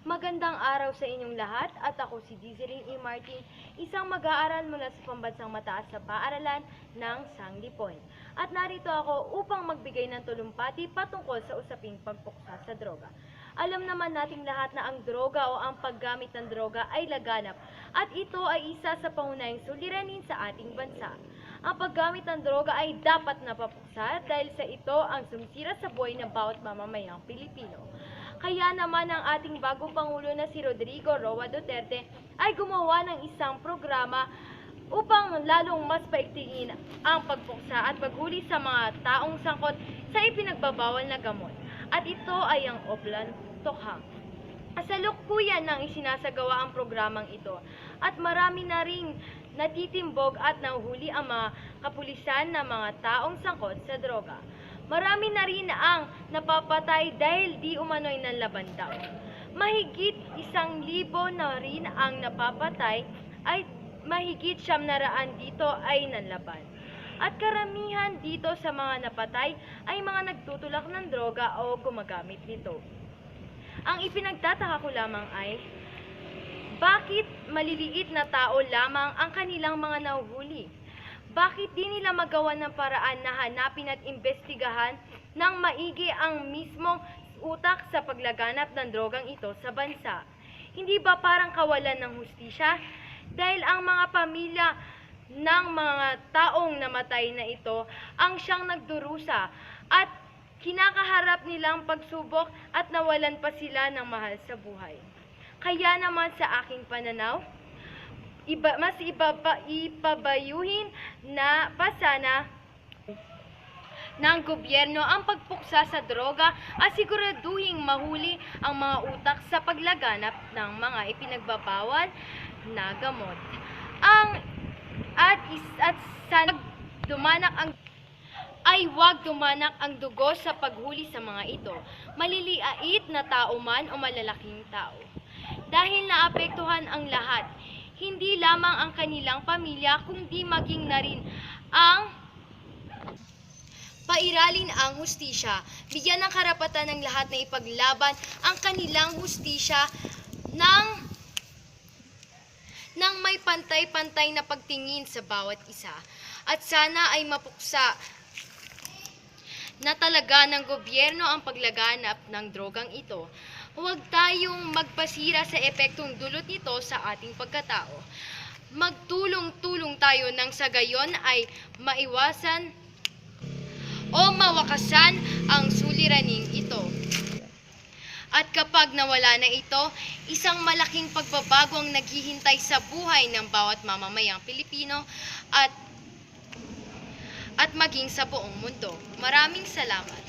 Magandang araw sa inyong lahat at ako si Dizeline E. Martin, isang mag-aaral mula sa pambansang mataas sa paaralan ng Sanglipoy. At narito ako upang magbigay ng tulumpati patungkol sa usaping pagpuksa sa droga. Alam naman nating lahat na ang droga o ang paggamit ng droga ay laganap at ito ay isa sa pangunahing suliranin sa ating bansa. Ang paggamit ng droga ay dapat napapuksa dahil sa ito ang sumisira sa buhay ng bawat mamamayang Pilipino. Kaya naman ang ating bagong Pangulo na si Rodrigo Roa Duterte ay gumawa ng isang programa upang lalong mas paigtingin ang pagpuksa at paghuli sa mga taong sangkot sa ipinagbabawal na gamot. At ito ay ang Oplan Tokhang. Kasalukuyan nang isinasagawa ang programang ito at marami na ring natitimbog at nahuhuli ang mga kapulisan na mga taong sangkot sa droga. Marami na rin ang napapatay dahil di umano'y nanlaban daw. Mahigit isang libo na rin ang napapatay ay mahigit siyam na raan dito ay nanlaban. At karamihan dito sa mga napatay ay mga nagtutulak ng droga o gumagamit nito. Ang ipinagtataka ko lamang ay, bakit maliliit na tao lamang ang kanilang mga nahuhuli? Bakit di nila magawa ng paraan na hanapin at imbestigahan ng maigi ang mismong utak sa paglaganap ng drogang ito sa bansa? Hindi ba parang kawalan ng hustisya? Dahil ang mga pamilya ng mga taong namatay na ito ang siyang nagdurusa at kinakaharap nilang pagsubok at nawalan pa sila ng mahal sa buhay. Kaya naman sa aking pananaw, iba, mas ibaba, ipabayuhin na pa sana ng gobyerno ang pagpuksa sa droga at siguraduhing mahuli ang mga utak sa paglaganap ng mga ipinagbabawal na gamot. Ang at is at sana dumanak ang ay huwag dumanak ang dugo sa paghuli sa mga ito, maliliait na tao man o malalaking tao. Dahil naapektuhan ang lahat, hindi lamang ang kanilang pamilya, kundi maging na rin ang pairalin ang hustisya. Bigyan ng karapatan ng lahat na ipaglaban ang kanilang hustisya ng ng may pantay-pantay na pagtingin sa bawat isa. At sana ay mapuksa na talaga ng gobyerno ang paglaganap ng drogang ito. Huwag tayong magpasira sa epektong dulot nito sa ating pagkatao. Magtulong-tulong tayo nang sa gayon ay maiwasan o mawakasan ang suliraning ito. At kapag nawala na ito, isang malaking pagbabago ang naghihintay sa buhay ng bawat mamamayang Pilipino at at maging sa buong mundo. Maraming salamat.